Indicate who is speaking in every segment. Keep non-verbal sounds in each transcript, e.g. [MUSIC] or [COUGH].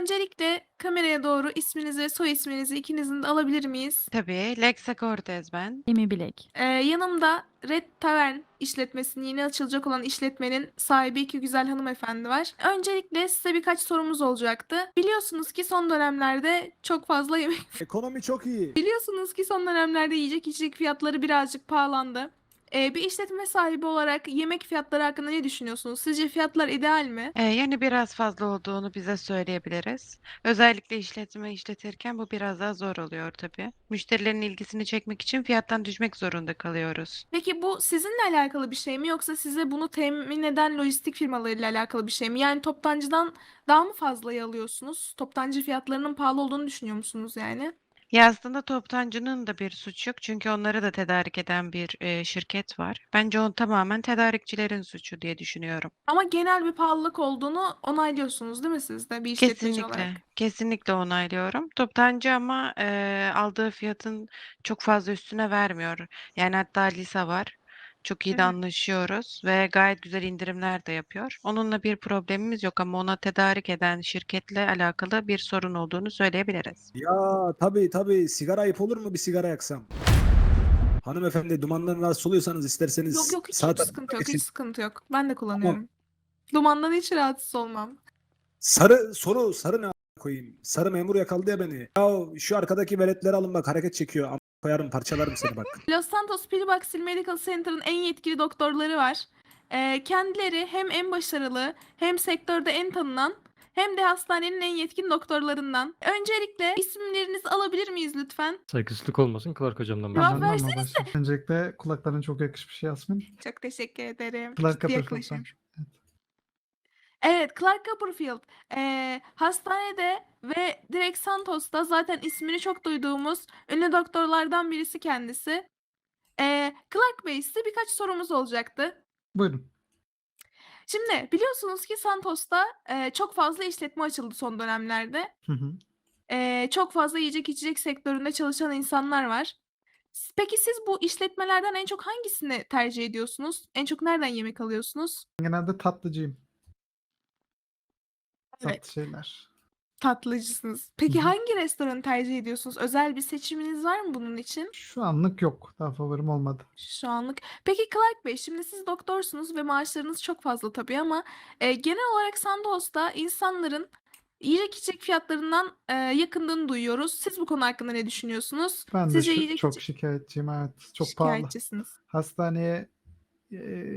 Speaker 1: Öncelikle kameraya doğru isminizi ve soy isminizi ikinizin de alabilir miyiz?
Speaker 2: Tabii. Lexa Cortez ben.
Speaker 3: Emi Bilek.
Speaker 1: Ee, yanımda Red Tavern işletmesinin yeni açılacak olan işletmenin sahibi iki güzel hanımefendi var. Öncelikle size birkaç sorumuz olacaktı. Biliyorsunuz ki son dönemlerde çok fazla yemek
Speaker 4: Ekonomi çok iyi.
Speaker 1: Biliyorsunuz ki son dönemlerde yiyecek içecek fiyatları birazcık pahalandı. Ee, bir işletme sahibi olarak yemek fiyatları hakkında ne düşünüyorsunuz? Sizce fiyatlar ideal mi?
Speaker 2: Ee, yani biraz fazla olduğunu bize söyleyebiliriz. Özellikle işletme işletirken bu biraz daha zor oluyor tabii. Müşterilerin ilgisini çekmek için fiyattan düşmek zorunda kalıyoruz.
Speaker 1: Peki bu sizinle alakalı bir şey mi yoksa size bunu temin eden lojistik firmalarıyla alakalı bir şey mi? Yani toptancıdan daha mı fazlayı alıyorsunuz? Toptancı fiyatlarının pahalı olduğunu düşünüyor musunuz yani?
Speaker 2: Ya aslında toptancının da bir suçu yok çünkü onları da tedarik eden bir e, şirket var. Bence o tamamen tedarikçilerin suçu diye düşünüyorum.
Speaker 1: Ama genel bir pahalılık olduğunu onaylıyorsunuz değil mi siz de bir işletmeci olarak?
Speaker 2: Kesinlikle, kesinlikle onaylıyorum. Toptancı ama e, aldığı fiyatın çok fazla üstüne vermiyor. Yani hatta Lisa var. Çok iyi de anlaşıyoruz ve gayet güzel indirimler de yapıyor. Onunla bir problemimiz yok ama ona tedarik eden şirketle alakalı bir sorun olduğunu söyleyebiliriz.
Speaker 4: Ya tabii tabii sigara ayıp olur mu bir sigara yaksam? Hanımefendi dumandan rahatsız oluyorsanız isterseniz
Speaker 1: Yok yok hiç,
Speaker 4: sağ
Speaker 1: hiç
Speaker 4: tarafa
Speaker 1: sıkıntı yok
Speaker 4: geçin.
Speaker 1: hiç sıkıntı yok. Ben de kullanıyorum. Dumandan hiç rahatsız olmam.
Speaker 4: Sarı soru sarı ne koyayım? Sarı memur yakaladı ya beni. Ya şu arkadaki veletleri alın bak hareket çekiyor. Koyarım parçalarım seni bak. [LAUGHS]
Speaker 1: Los Santos Pillbox Medical Center'ın en yetkili doktorları var. Ee, kendileri hem en başarılı hem sektörde en tanınan hem de hastanenin en yetkin doktorlarından. Öncelikle isimlerinizi alabilir miyiz lütfen?
Speaker 5: Saygısızlık olmasın Clark hocamdan
Speaker 1: Cevap versenize.
Speaker 6: Öncelikle kulakların çok yakışmış Yasmin.
Speaker 1: Çok teşekkür ederim. Ciddi
Speaker 6: Copperfield'dan.
Speaker 1: yaklaşıyorum. Evet, Clark Copperfield. Ee, hastanede ve direkt Santos'ta zaten ismini çok duyduğumuz ünlü doktorlardan birisi kendisi. Ee, Clark Bey size birkaç sorumuz olacaktı.
Speaker 6: Buyurun.
Speaker 1: Şimdi biliyorsunuz ki Santos'ta e, çok fazla işletme açıldı son dönemlerde.
Speaker 6: Hı hı.
Speaker 1: E, çok fazla yiyecek içecek sektöründe çalışan insanlar var. Peki siz bu işletmelerden en çok hangisini tercih ediyorsunuz? En çok nereden yemek alıyorsunuz?
Speaker 6: Genelde tatlıcıyım. Tatlı
Speaker 1: Evet.
Speaker 6: şeyler.
Speaker 1: Tatlıcısınız. Peki
Speaker 6: Hı
Speaker 1: hangi restoranı tercih ediyorsunuz? Özel bir seçiminiz var mı bunun için?
Speaker 6: Şu anlık yok. Daha favorim olmadı.
Speaker 1: Şu anlık. Peki Clark Bey, şimdi siz doktorsunuz ve maaşlarınız çok fazla tabii ama e, genel olarak Sandoz'da insanların yiyecek içecek fiyatlarından e, yakındığını duyuyoruz. Siz bu konu hakkında ne düşünüyorsunuz?
Speaker 6: Ben de
Speaker 1: Sizce
Speaker 6: şu-
Speaker 1: yiyecek
Speaker 6: çok
Speaker 1: içecek
Speaker 6: şikayetçiyim. Evet. Çok pahalı.
Speaker 1: şikayetçisiniz.
Speaker 6: Hastaneye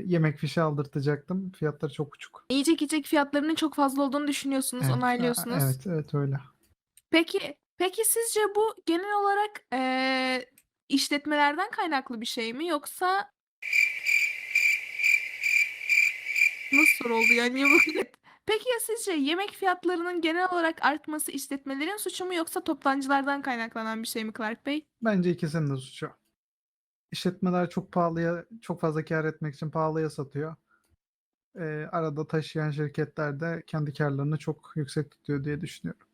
Speaker 6: yemek fişi aldırtacaktım. Fiyatları çok uçuk.
Speaker 1: Yiyecek içecek fiyatlarının çok fazla olduğunu düşünüyorsunuz,
Speaker 6: Evet,
Speaker 1: onaylıyorsunuz.
Speaker 6: Evet, evet öyle.
Speaker 1: Peki, peki sizce bu genel olarak e, işletmelerden kaynaklı bir şey mi yoksa nasıl soru oldu ya? Niye bu Peki ya sizce yemek fiyatlarının genel olarak artması işletmelerin suçu mu yoksa toptancılardan kaynaklanan bir şey mi Clark Bey?
Speaker 6: Bence ikisinin de suçu. İşletmeler çok pahalıya, çok fazla kâr etmek için pahalıya satıyor. Ee, arada taşıyan şirketler de kendi karlarını çok yüksek tutuyor diye düşünüyorum.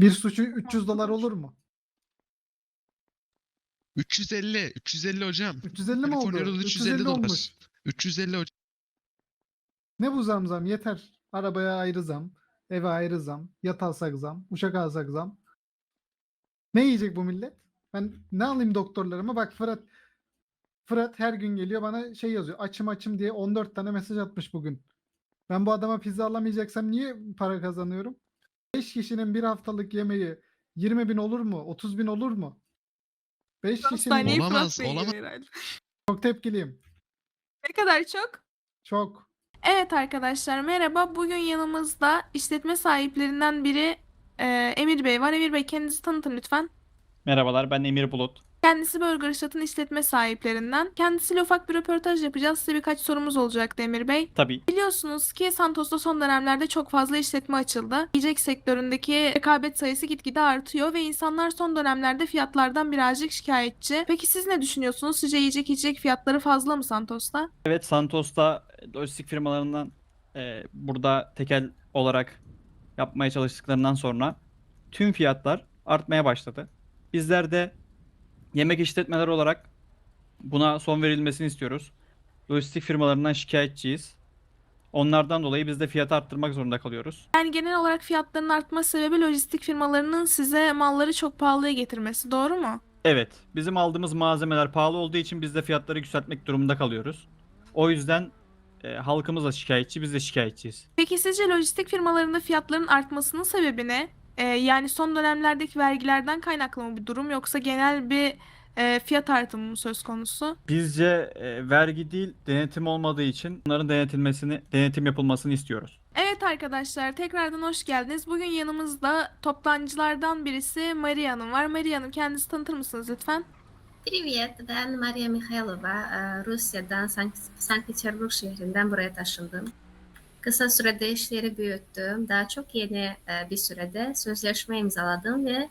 Speaker 6: Bir suçu 300 dolar olur mu?
Speaker 7: 350, 350 hocam.
Speaker 6: 350 mi oldu?
Speaker 7: Kaliforniya'da 350
Speaker 6: 350
Speaker 7: dolar.
Speaker 6: olmuş.
Speaker 7: 350 hocam.
Speaker 6: Ne bu zam zam? Yeter. Arabaya ayrı zam, eve ayrı zam, yat alsak zam, uçak alsak zam. Ne yiyecek bu millet? Ben ne alayım doktorlarıma? Bak Fırat Fırat her gün geliyor bana şey yazıyor. Açım açım diye 14 tane mesaj atmış bugün. Ben bu adama pizza alamayacaksam niye para kazanıyorum? 5 kişinin bir haftalık yemeği 20 bin olur mu? 30 bin olur mu? 5 kişinin
Speaker 7: Olamaz, olamaz.
Speaker 6: çok tepkiliyim.
Speaker 1: Ne kadar çok?
Speaker 6: Çok.
Speaker 1: Evet arkadaşlar merhaba. Bugün yanımızda işletme sahiplerinden biri e, Emir Bey var. Emir Bey kendinizi tanıtın lütfen.
Speaker 8: Merhabalar ben Emir Bulut.
Speaker 1: Kendisi Burger Shot'ın işletme sahiplerinden. Kendisiyle ufak bir röportaj yapacağız. Size birkaç sorumuz olacak Emir Bey.
Speaker 8: Tabii
Speaker 1: Biliyorsunuz ki Santos'ta son dönemlerde çok fazla işletme açıldı. Yiyecek sektöründeki rekabet sayısı gitgide artıyor ve insanlar son dönemlerde fiyatlardan birazcık şikayetçi. Peki siz ne düşünüyorsunuz? Sizce yiyecek içecek fiyatları fazla mı Santos'ta?
Speaker 8: evet Santos'ta lojistik firmalarından e, burada tekel olarak yapmaya çalıştıklarından sonra tüm fiyatlar artmaya başladı. Bizler de yemek işletmeleri olarak buna son verilmesini istiyoruz. Lojistik firmalarından şikayetçiyiz. Onlardan dolayı biz de fiyatı arttırmak zorunda kalıyoruz.
Speaker 1: Yani genel olarak fiyatların artma sebebi lojistik firmalarının size malları çok pahalıya getirmesi, doğru mu?
Speaker 8: Evet, bizim aldığımız malzemeler pahalı olduğu için biz de fiyatları yükseltmek durumunda kalıyoruz. O yüzden e, halkımız da şikayetçi, biz de şikayetçiyiz.
Speaker 1: Peki sizce lojistik firmalarında fiyatların artmasının sebebi ne? Ee, yani son dönemlerdeki vergilerden kaynaklı mı bir durum yoksa genel bir e, fiyat artımı mı söz konusu?
Speaker 8: Bizce e, vergi değil, denetim olmadığı için bunların denetilmesini, denetim yapılmasını istiyoruz.
Speaker 1: Evet arkadaşlar tekrardan hoş geldiniz. Bugün yanımızda toptancılardan birisi Maria Hanım var. Maria Hanım kendinizi tanıtır mısınız lütfen?
Speaker 3: Привет, ben Maria Mikhailova. Ee, Rusya'dan Sankt, Sankt Petersburg şehrinden buraya taşındım. Kısa sürede işleri büyüttüm. Daha çok yeni e, bir sürede sözleşme imzaladım ve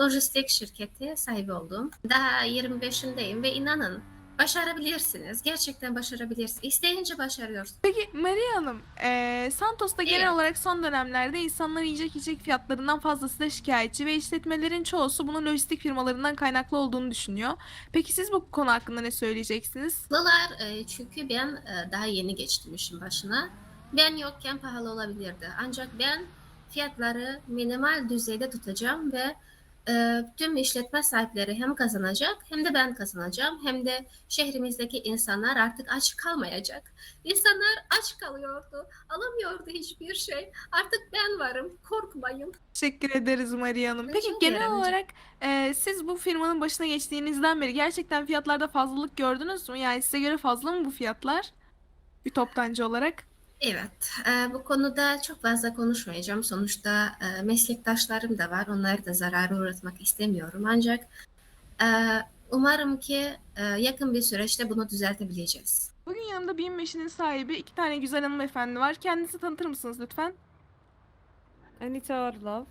Speaker 3: lojistik şirketi sahibi oldum. Daha 25'indeyim ve inanın başarabilirsiniz. Gerçekten başarabilirsiniz. İsteyince başarıyorsunuz.
Speaker 1: Peki Maria Hanım, e, Santos'ta genel
Speaker 3: Evet.
Speaker 1: olarak son dönemlerde insanlar yiyecek içecek fiyatlarından fazlasıyla şikayetçi ve işletmelerin çoğusu bunun lojistik firmalarından kaynaklı olduğunu düşünüyor. Peki siz bu konu hakkında ne söyleyeceksiniz?
Speaker 3: Pahalılar e, çünkü ben e, daha yeni geçtim işin başına. Ben yokken pahalı olabilirdi. Ancak ben fiyatları minimal düzeyde tutacağım ve e, tüm işletme sahipleri hem kazanacak hem de ben kazanacağım. Hem de şehrimizdeki insanlar artık aç kalmayacak. İnsanlar aç kalıyordu, alamıyordu hiçbir şey. Artık ben varım, korkmayın.
Speaker 1: Teşekkür ederiz Maria Hanım. Peki
Speaker 3: Rica
Speaker 1: genel olarak e, siz bu firmanın başına geçtiğinizden beri gerçekten fiyatlarda fazlalık gördünüz mü? Yani size göre fazla mı bu fiyatlar? Bir toptancı olarak.
Speaker 3: Evet, e, bu konuda çok fazla konuşmayacağım. Sonuçta e, meslektaşlarım da var. Onları da zarara uğratmak istemiyorum. Ancak e, umarım ki e, yakın bir süreçte bunu düzeltebileceğiz.
Speaker 1: Bugün yanımda Beam Machine'in sahibi iki tane güzel hanımefendi var. Kendinizi tanıtır mısınız lütfen?
Speaker 9: Anita Orlov.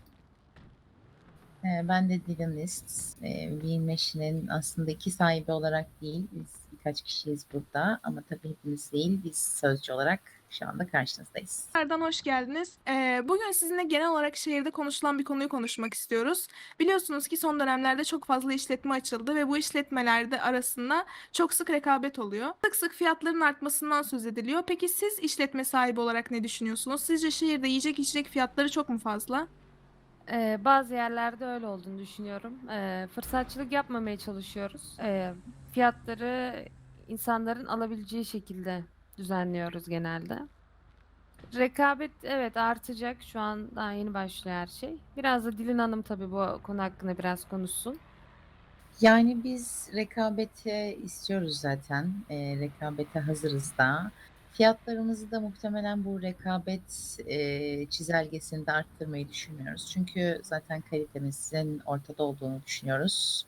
Speaker 10: Ee, Ben de Dylanist. Ee, Bean Machine'in aslında iki sahibi olarak değil, biz birkaç kişiyiz burada ama tabii hepimiz değil, biz sözcü olarak şu anda karşınızdayız.
Speaker 1: Tekrardan hoş geldiniz. Ee, bugün sizinle genel olarak şehirde konuşulan bir konuyu konuşmak istiyoruz. Biliyorsunuz ki son dönemlerde çok fazla işletme açıldı ve bu işletmelerde arasında çok sık rekabet oluyor. Sık sık fiyatların artmasından söz ediliyor. Peki siz işletme sahibi olarak ne düşünüyorsunuz? Sizce şehirde yiyecek içecek fiyatları çok mu fazla?
Speaker 9: Ee, bazı yerlerde öyle olduğunu düşünüyorum. Ee, fırsatçılık yapmamaya çalışıyoruz. Ee, fiyatları insanların alabileceği şekilde düzenliyoruz genelde. Rekabet evet artacak. Şu an daha yeni başlıyor her şey. Biraz da Dilin Hanım tabii bu konu hakkında biraz konuşsun.
Speaker 10: Yani biz rekabeti istiyoruz zaten. Ee, rekabete hazırız da. Fiyatlarımızı da muhtemelen bu rekabet e, çizelgesinde arttırmayı düşünmüyoruz. Çünkü zaten kalitemizin ortada olduğunu düşünüyoruz.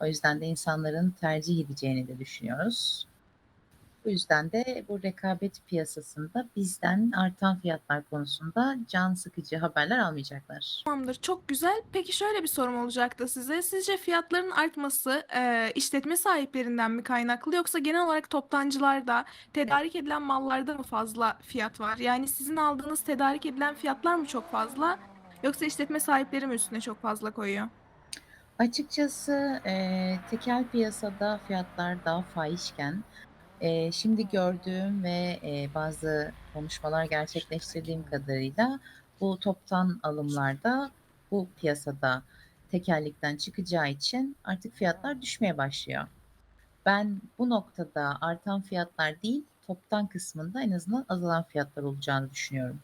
Speaker 10: O yüzden de insanların tercih edeceğini de düşünüyoruz. Bu yüzden de bu rekabet piyasasında bizden artan fiyatlar konusunda can sıkıcı haberler almayacaklar.
Speaker 1: Tamamdır, çok güzel. Peki şöyle bir sorum olacaktı size. Sizce fiyatların artması e, işletme sahiplerinden mi kaynaklı yoksa genel olarak toptancılarda tedarik edilen mallarda mı fazla fiyat var? Yani sizin aldığınız tedarik edilen fiyatlar mı çok fazla yoksa işletme sahipleri mi üstüne çok fazla koyuyor?
Speaker 10: Açıkçası eee, tekel piyasada fiyatlar daha fahişken eee, şimdi gördüğüm ve eee, bazı konuşmalar gerçekleştirdiğim kadarıyla bu toptan alımlarda bu piyasada tekellikten çıkacağı için artık fiyatlar düşmeye başlıyor. Ben bu noktada artan fiyatlar değil, toptan kısmında en azından azalan fiyatlar olacağını düşünüyorum.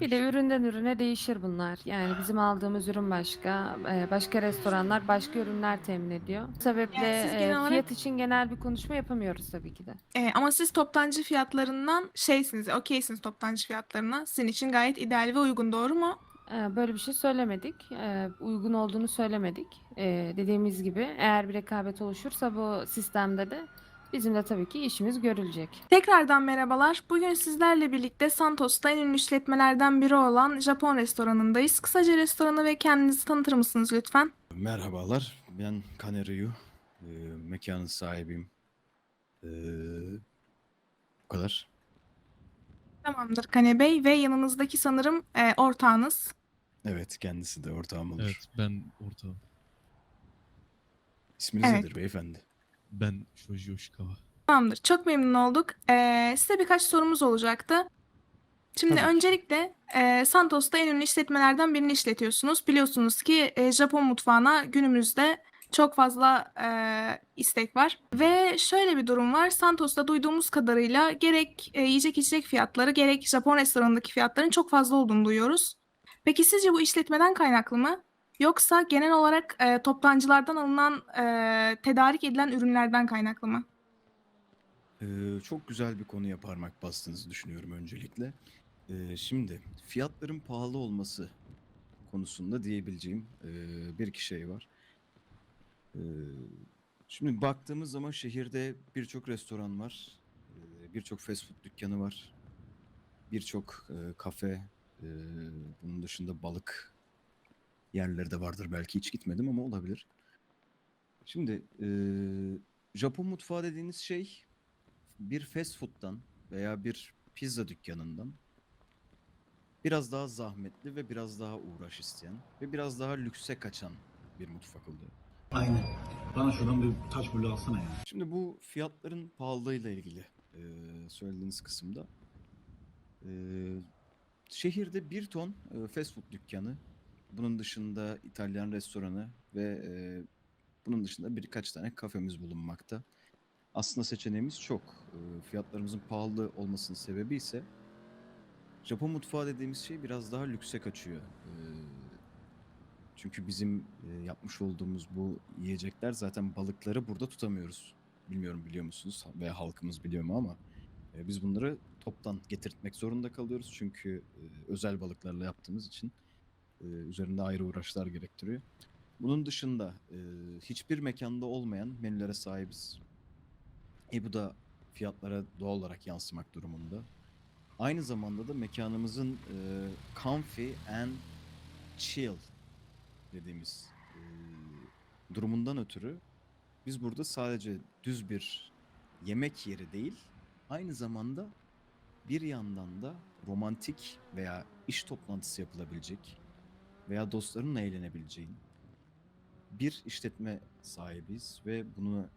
Speaker 9: Bir de üründen ürüne değişir bunlar. Yani bizim aldığımız ürün başka, e, başka restoranlar başka ürünler temin ediyor. Bu sebeple
Speaker 1: Yani siz
Speaker 9: e,
Speaker 1: olarak-
Speaker 9: fiyat için genel bir konuşma yapamıyoruz tabii ki de.
Speaker 1: E, ama siz toptancı fiyatlarından şeysiniz, okeysiniz toptancı fiyatlarına. Sizin için gayet ideal ve uygun, doğru mu?
Speaker 9: Ee, Böyle bir şey söylemedik. Ee, Uygun olduğunu söylemedik. Ee, Dediğimiz gibi eğer bir rekabet oluşursa bu sistemde de bizim de tabii ki işimiz görülecek.
Speaker 1: Tekrardan merhabalar. Bugün sizlerle birlikte Santos'ta en ünlü işletmelerden biri olan Japon restoranındayız. Kısaca restoranı ve kendinizi tanıtır mısınız lütfen?
Speaker 11: Merhabalar, ben Kaneruyu, Ee, mekanın sahibiyim. Ee, bu kadar.
Speaker 1: Tamamdır Kane Bey ve yanınızdaki sanırım e, ortağınız.
Speaker 11: Evet, kendisi de ortağım olur.
Speaker 7: Evet ben ortağım.
Speaker 11: İsminiz
Speaker 1: Evet.
Speaker 11: nedir beyefendi?
Speaker 7: Ben Shoji Yoshikawa.
Speaker 1: Tamamdır. Çok memnun olduk. E, size birkaç sorumuz olacaktı. Şimdi
Speaker 11: Tabii
Speaker 1: öncelikle e, Santos'ta en ünlü işletmelerden birini işletiyorsunuz. Biliyorsunuz ki e, Japon mutfağına günümüzde çok fazla e, istek var. Ve şöyle bir durum var. Santos'ta duyduğumuz kadarıyla gerek e, yiyecek içecek fiyatları gerek Japon restoranındaki fiyatların çok fazla olduğunu duyuyoruz. Peki sizce bu işletmeden kaynaklı mı? Yoksa genel olarak e, toptancılardan alınan e, tedarik edilen ürünlerden kaynaklı mı?
Speaker 11: Ee, çok güzel bir konuya parmak bastığınızı düşünüyorum öncelikle. Ee, şimdi fiyatların pahalı olması konusunda diyebileceğim e, bir iki şey var. Ee, şimdi baktığımız zaman şehirde birçok restoran var, e, birçok fast food dükkanı var, birçok e, kafe, e, bunun dışında balık yerleri de vardır belki hiç gitmedim ama olabilir. Şimdi e, Japon mutfağı dediğiniz şey bir fast food'dan veya bir pizza dükkanından biraz daha zahmetli ve biraz daha uğraş isteyen ve biraz daha lükse kaçan bir mutfak oluyor.
Speaker 12: Aynen. Bana şuradan bir taş bulu alsana ya.
Speaker 11: Şimdi bu fiyatların pahalılığıyla ilgili e, söylediğiniz kısımda e, şehirde bir ton e, fast food dükkanı, bunun dışında İtalyan restoranı ve e, bunun dışında birkaç tane kafemiz bulunmakta. Aslında seçeneğimiz çok. E, fiyatlarımızın pahalı olmasının sebebi ise Japon mutfağı dediğimiz şey biraz daha lükse kaçıyor. E, çünkü bizim e, yapmış olduğumuz bu yiyecekler zaten balıkları burada tutamıyoruz. Bilmiyorum biliyor musunuz veya halkımız biliyor mu ama e, biz bunları toptan getirtmek zorunda kalıyoruz. Çünkü e, özel balıklarla yaptığımız için e, üzerinde ayrı uğraşlar gerektiriyor. Bunun dışında e, hiçbir mekanda olmayan menülere sahibiz. E bu da fiyatlara doğal olarak yansımak durumunda. Aynı zamanda da mekanımızın e, comfy and chill dediğimiz durumundan ötürü biz burada sadece düz bir yemek yeri değil, aynı zamanda bir yandan da romantik veya iş toplantısı yapılabilecek veya dostlarınla eğlenebileceğin bir işletme sahibiz ve bunu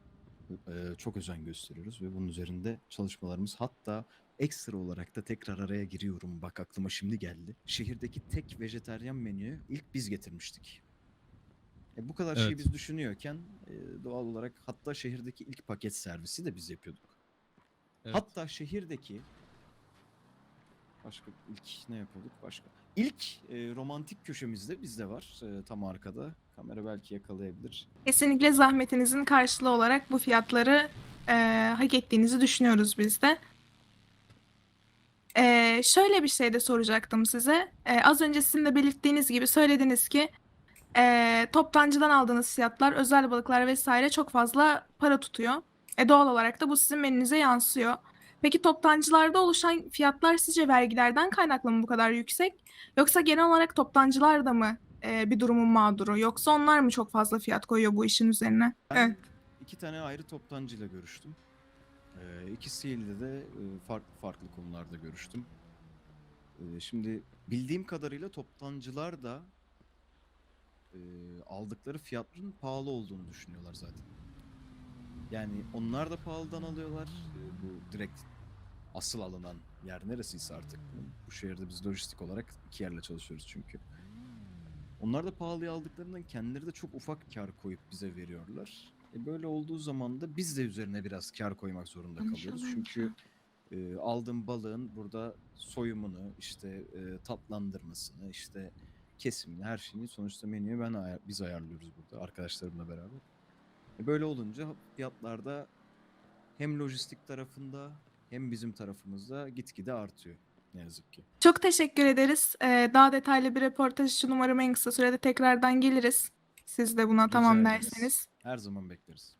Speaker 11: e, çok özen gösteriyoruz ve bunun üzerinde çalışmalarımız hatta ekstra olarak da tekrar araya giriyorum bak aklıma şimdi geldi. Şehirdeki tek vejeteryan menüyü ilk biz getirmiştik. E, bu kadar şeyi
Speaker 7: Evet.
Speaker 11: biz düşünüyorken e, doğal olarak hatta şehirdeki ilk paket servisi de biz yapıyorduk.
Speaker 7: Evet.
Speaker 11: Hatta şehirdeki başka ilk ne yapıyorduk başka? İlk e, romantik köşemizde bizde var e, tam arkada. Kamera belki yakalayabilir.
Speaker 1: Kesinlikle zahmetinizin karşılığı olarak bu fiyatları e, hak ettiğinizi düşünüyoruz biz de. E, şöyle bir şey de soracaktım size. E, az önce sizin de belirttiğiniz gibi söylediniz ki e, toptancıdan aldığınız fiyatlar, özel balıklar vesaire çok fazla para tutuyor. E, doğal olarak da bu sizin menünüze yansıyor. Peki toptancılarda oluşan fiyatlar sizce vergilerden kaynaklı mı bu kadar yüksek? Yoksa genel olarak toptancılar da mı e, bir durumun mağduru? Yoksa onlar mı çok fazla fiyat koyuyor bu işin üzerine?
Speaker 11: Ben
Speaker 1: Evet.
Speaker 11: iki tane ayrı toptancıyla görüştüm. Ee, ikisiyle de e, farklı farklı konularda görüştüm. Ee, şimdi bildiğim kadarıyla toptancılar da e, aldıkları fiyatların pahalı olduğunu düşünüyorlar zaten. Yani onlar da pahalıdan alıyorlar. Ee, bu direkt asıl alınan yer neresiyse artık. Bu şehirde biz lojistik olarak iki yerle çalışıyoruz çünkü. Onlar da pahalıya aldıklarından kendileri de çok ufak kar koyup bize veriyorlar. E böyle olduğu zaman da biz de üzerine biraz kar koymak zorunda kalıyoruz. Çünkü e, aldığım balığın burada soyumunu, işte e, tatlandırmasını, işte kesimini, her şeyini sonuçta menüye ben ayar- biz ayarlıyoruz burada arkadaşlarımla beraber. E böyle olunca fiyatlarda hem lojistik tarafında hem bizim tarafımızda gitgide artıyor ne yazık ki.
Speaker 1: Çok teşekkür ederiz. E, daha detaylı bir röportaj için umarım en kısa sürede tekrardan geliriz. Siz de buna tamam
Speaker 11: Rica ederiz.
Speaker 1: derseniz.
Speaker 11: Her zaman bekleriz.